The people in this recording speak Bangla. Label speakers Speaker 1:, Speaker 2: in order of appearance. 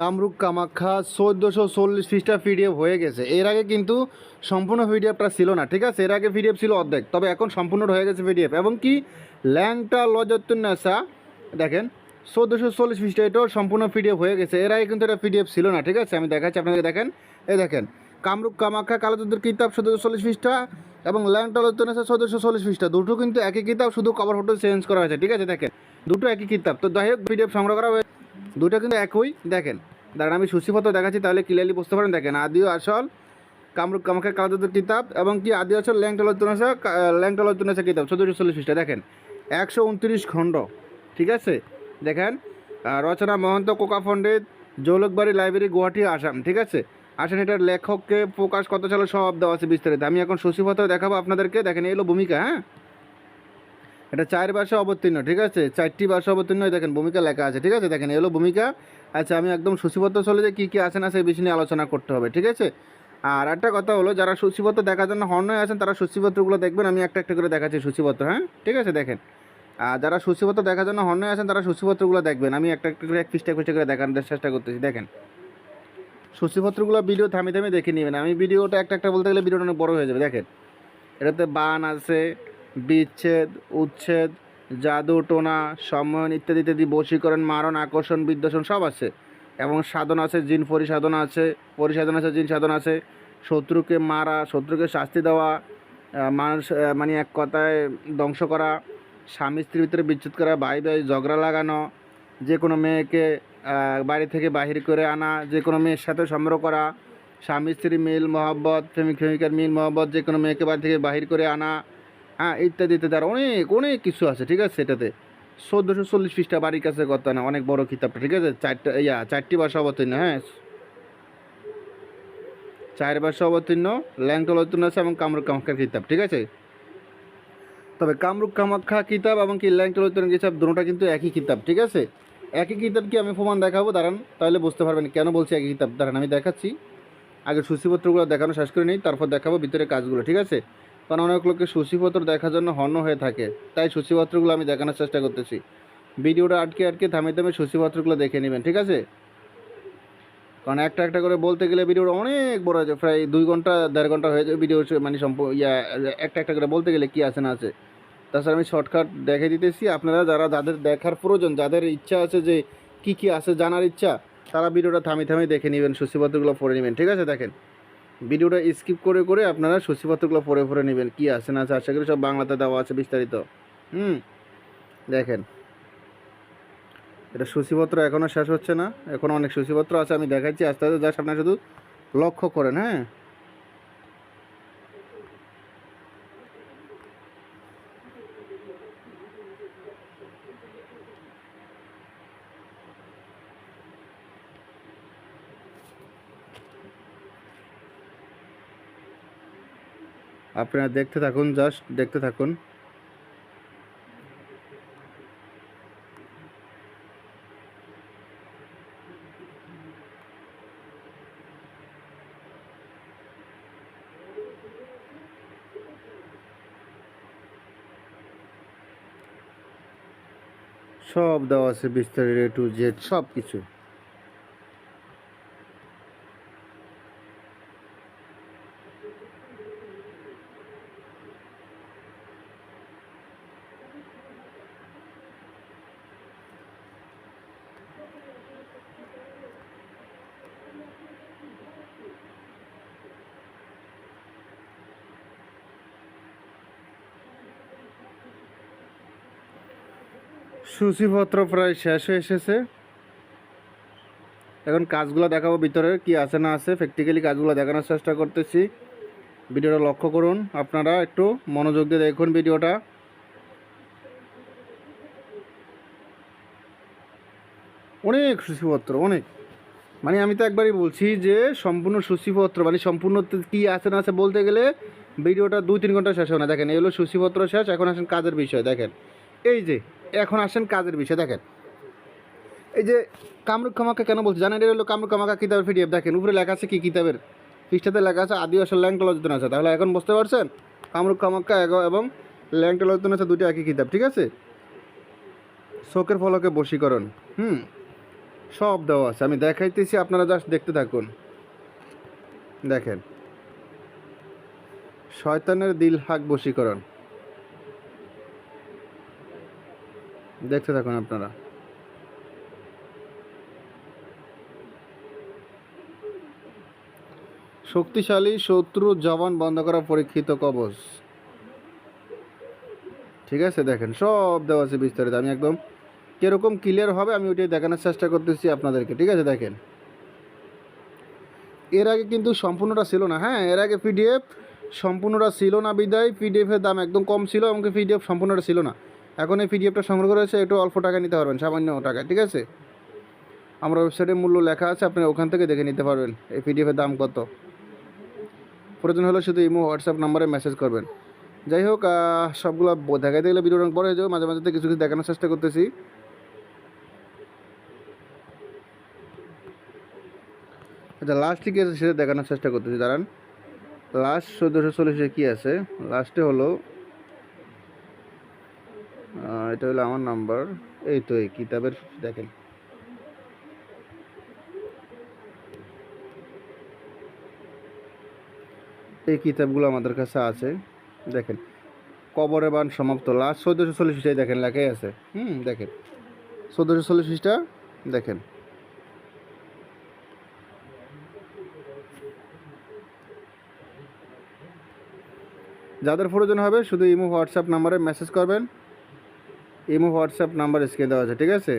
Speaker 1: কামরূপ কামাখ্যা চোদ্দোশো চল্লিশ পৃষ্ঠা পিডিএফ হয়ে গেছে। এর আগে কিন্তু সম্পূর্ণ পিডিএফটা ছিল না, ঠিক আছে? এর আগে পিডিএফ ছিল অর্ধেক, তবে এখন সম্পূর্ণ হয়ে গেছে পিডিএফ। এবং কি? ল্যাংটা লজতুন্নাসা দেখেন, চোদ্দোশো চল্লিশ পৃষ্ঠা এটাও সম্পূর্ণ পিডিএফ হয়ে গেছে। এর আগে কিন্তু এটা পিডিএফ ছিল না, ঠিক আছে? আমি দেখাচ্ছি আপনাকে দেখেন। এই দেখেন, কামরূপ কামাখ্যা কালোচুদ্দুর কিতাব চোদ্দোশো চল্লিশ পৃষ্ঠা এবং ল্যাংটা লজতুন্নাসা চোদ্দোশো চল্লিশ পৃষ্ঠা। দুটো কিন্তু একই কিতাব, শুধু কভার ফটো চেঞ্জ করা হয়েছে, ঠিক আছে? দেখেন, দুটো একই কিতাব। তো যাই হোক, পিডিএফ সংগ্রহ করা হয়েছে। দুটো কিন্তু একই, দেখেন। দাঁড়ান, আমি সূচিপত্র দেখাচ্ছি, তাহলে ক্লিয়ারলি বুঝতে পারেন দেখেন, আদিও আসল, কামরূপ কামাখ্যা কালাদুতের কিতাব, এবং কি আদি আসল ল্যাংটলতুনাসা ল্যাংটলতুনাসা কিতাব, চোদ্দোশো চল্লিশ পৃষ্ঠা। দেখেন, একশো উনত্রিশ খণ্ড, ঠিক আছে? দেখেন রচনা মহন্ত কোকা পণ্ডিত, জৌলকবাড়ি লাইব্রেরি, গুয়াহাটি, আসাম, ঠিক আছে? আসেন, এটার লেখককে প্রকাশ কত সালে, সব দেওয়া আছে বিস্তারিত। আমি এখন সূচিপত্র দেখাবো আপনাদেরকে। দেখেন এলো ভূমিকা হ্যাঁ? এটা চার ভাষা অবতীর্ণ, ঠিক আছে? চারটি ভাষা অবতীর্ণ দেখেন ভূমিকা লেখা আছে, ঠিক আছে? দেখেন, এলো ভূমিকা। আচ্ছা আমি একদম সূচিপত্র চলে যে কী কী আছে না সেই বিষয় নিয়ে আলোচনা করতে হবে, ঠিক আছে? আর একটা কথা হলো, যারা সূচিপত্র দেখার জন্য হর্ণয় আছেন, তারা সূচিপত্রগুলো দেখবেন, আমি একটা একটা করে দেখাচ্ছি সূচিপত্র হ্যাঁ? ঠিক আছে, দেখেন? আর যারা সূচিপত্র দেখার জন্য হর্ণয় আছেন, তারা সূচিপত্রগুলো দেখবেন, আমি একটা একটা করে, এক পৃষ্ঠা পৃষ্ঠা করে দেখানোর চেষ্টা করতেছি, দেখেন? সূচিপত্রগুলো ভিডিও থামি থামি দেখে নেবেন, আমি ভিডিওটা একটা একটা বলতে গেলে ভিডিওটা অনেক বড় হয়ে যাবে, দেখেন? এটাতে বান আছে বিচ্ছেদ, উচ্ছেদ, জাদু, টোনা সম্ময়ন ইত্যাদি ইত্যাদি বশীকরণ, মারণ, আকর্ষণ, বিদ্বেষণ সব আছে। এবং সাধন আছে, জিন পরিসাধন আছে পরিসাধন আছে, জিন সাধন আছে। শত্রুকে মারা, শত্রুকে শাস্তি দেওয়া মানুষ মানে এক কথায় ধ্বংস করা, স্বামী স্ত্রীর ভিতরে বিচ্ছেদ করা, ভাই ভাই ঝগড়া লাগানো যে কোনো মেয়েকে বাড়ি থেকে বাহির করে আনা যে কোনো মেয়ের সাথে সম্পর্ক করা, স্বামী স্ত্রী মিল, মহব্বত, প্রেমিক, প্রেমিকার মিল, মহব্বত যে কোনো মেয়েকে বাড়ি থেকে বাহির করে আনা হ্যাঁ ইত্যাদি ইত্যাদি। আর অনেক অনেক কিছু আছে, ঠিক আছে এটাতে চোদ্দোশো চল্লিশ পৃষ্ঠা বাড়ির কাছে কথা না, অনেক বড় কিতাবটা, ঠিক আছে? চারটা, ইয়া, চারটি ভাষা অবতীর্ণ হ্যাঁ? চার ভাষা অবতীর্ণ ল্যাংটল অবতীর্ণ আছে এবং কামরূপ কামাখ্যার কিতাব, ঠিক আছে? তবে কামরূপ কামাখ্যা কিতাব এবং কি ল্যাংটল অবতীর্ণ কিতাব দুটোটা কিন্তু একই কিতাব, ঠিক আছে? একই কিতাব কি আমি প্রমাণ দেখাবো? দাঁড়ান, তাহলে বুঝতে পারবেন কেন বলছি একই কিতাব। দাঁড়ান, আমি দেখাচ্ছি। আগে সূচিপত্রগুলো দেখানো শেষ করে নিই, তারপর দেখাবো ভিতরে কাজগুলো, ঠিক আছে? কারণ অনেক লোকে সূচিপত্র দেখার জন্য হন্য হয়ে থাকে, তাই সূচিপত্রগুলো আমি দেখানোর চেষ্টা করতেছি। ভিডিওটা আটকে আটকে থামে থামে সূচিপত্রগুলো দেখে নেবেন, ঠিক আছে? কারণ একটা একটা করে বলতে গেলে ভিডিওটা অনেক বড় হয়ে যায়, প্রায় দুই ঘণ্টা, দেড় ঘণ্টা হয়ে যায় ভিডিও মানে সম্প, ইয়া, একটা একটা করে বলতে গেলে কী আছে না আছে। তাছাড়া আমি শর্টকাট দেখে দিতেছি, আপনারা যারা যাদের দেখার প্রয়োজন, যাদের ইচ্ছা আছে যে কি কি আছে জানার ইচ্ছা, তারা ভিডিওটা থামি থামি দেখে নেবেন, সূচিপত্রগুলো পড়ে নেবেন, ঠিক আছে দেখেন? ভিডিওটা স্কিপ করে করে আপনারা সূচিপত্রগুলো পরে পরে নেবেন। কী আছে, না আছে, আশা করি সব বাংলাতে দেওয়া আছে বিস্তারিত। হুম? দেখেন। এটা সূচিপত্র এখনও শেষ হচ্ছে না। এখন অনেক সূচিপত্র আছে, আমি দেখাচ্ছি। আস্তে আস্তে জাস্ট আপনারা শুধু লক্ষ্য করেন হ্যাঁ? আপনারা দেখতে থাকুন জাস্ট দেখতে থাকুন। সব দেওয়া আছে বিস্তারিত টু জেড সব কিছু সূচিপত্র প্রায় শেষ হয়ে এসেছে। এখন কাজগুলো দেখাবো ভিতরে কি আছে না আছে। প্র্যাকটিক্যালি কাজগুলো দেখানোর চেষ্টা করতেছি। ভিডিওটা লক্ষ্য করুন। আপনারা একটু মনোযোগ দিয়ে দেখুন ভিডিওটা। অনেক সূচিপত্র, অনেক। মানে আমি তো একবারই বলছি যে সম্পূর্ণ সূচিপত্র মানে সম্পূর্ণ কী আছে না আছে বলতে গেলে ভিডিওটা দুই তিন ঘণ্টা শেষ হয় না। দেখেন এগুলো সূচিপত্র শেষ। এখন আসেন কাজের বিষয়, দেখেন। এই যে এখন আসেন কাজের বিষয়ে, দেখেন। এই যে কামরুক কামাকা কেন বলছি? জানেন, এটা হলো কামরুক কামাকা কিতাবের পিডিএফ দেখেন, উপরে লেখা আছে কি কিতাবের? পৃষ্ঠাতে লেখা আছে, আদি আসল ল্যাংটলজন আছে। তাহলে এখন বুঝতে পারছেন? কামরুক কামাক্কা এবং ল্যাংটলজন আছে দুটো একই কিতাব, ঠিক আছে? শোকের ফলকে বশীকরণ, হুম? সব দেওয়া আছে। আমি দেখাইতেছি, আপনারা জাস্ট দেখতে থাকুন। দেখেন। শয়তানের দিল হাক বশীকরণ। দেখতে থাকুন আপনারা। শক্তিশালী শত্রু জবান বন্ধ করা পরীক্ষিত কবচ ঠিক আছে, দেখেন, সব দেওয়া আছে বিস্তারিত। আমি একদম কীরকম ক্লিয়ার হবে, আমি ওইটাই দেখানোর চেষ্টা করতেছি আপনাদেরকে। ঠিক আছে, দেখেন। এর আগে কিন্তু সম্পূর্ণটা ছিল না হ্যাঁ এর আগে পিডিএফ সম্পূর্ণটা ছিল না বিদায়। পিডিএফের দাম একদম কম ছিল এবং পিডিএফ সম্পূর্ণটা ছিল না। এখন এই পিডিএফটা সংগ্রহ করেছে একটু অল্প টাকা নিতে পারবেন, সামান্য টাকা ঠিক আছে? আমার ওয়েবসাইটে মূল্য লেখা আছে, আপনি ওখান থেকে দেখে নিতে পারবেন, এই পিডিএফের দাম কত। প্রয়োজন হলে শুধু ইমো, হোয়াটসঅ্যাপ নাম্বারে মেসেজ করবেন। যাই হোক সবগুলো দেখাইতে গেলে ভিডিও রং পরে যাবে, মাঝে মাঝে কিছু কিছু দেখানোর চেষ্টা করতেছি। আচ্ছা লাস্টে কী আছে সেটা দেখানোর চেষ্টা করতেছি, দাঁড়ান। লাস্ট চোদ্দোশো চল্লিশে কী আছে? লাস্টে হলো এটা হলো আমার নাম্বার। এই তো এই কিতাবের দেখেন। এই কিতাবগুলো আমাদের কাছে আছে। দেখেন, কবরে বান সমাপ্ত। লাস্ট চোদ্দোশো চল্লিশ পৃষ্ঠায় দেখেন, লেখাই আছে। হুম, দেখেন। চোদ্দোশো চল্লিশ পৃষ্ঠা, দেখেন। যাদের প্রয়োজন হবে শুধু ইমো, হোয়াটসঅ্যাপ নাম্বারে মেসেজ করবেন। ইমো হোয়াটসঅ্যাপ নাম্বার স্ক্রিনে দেওয়া আছে ঠিক আছে?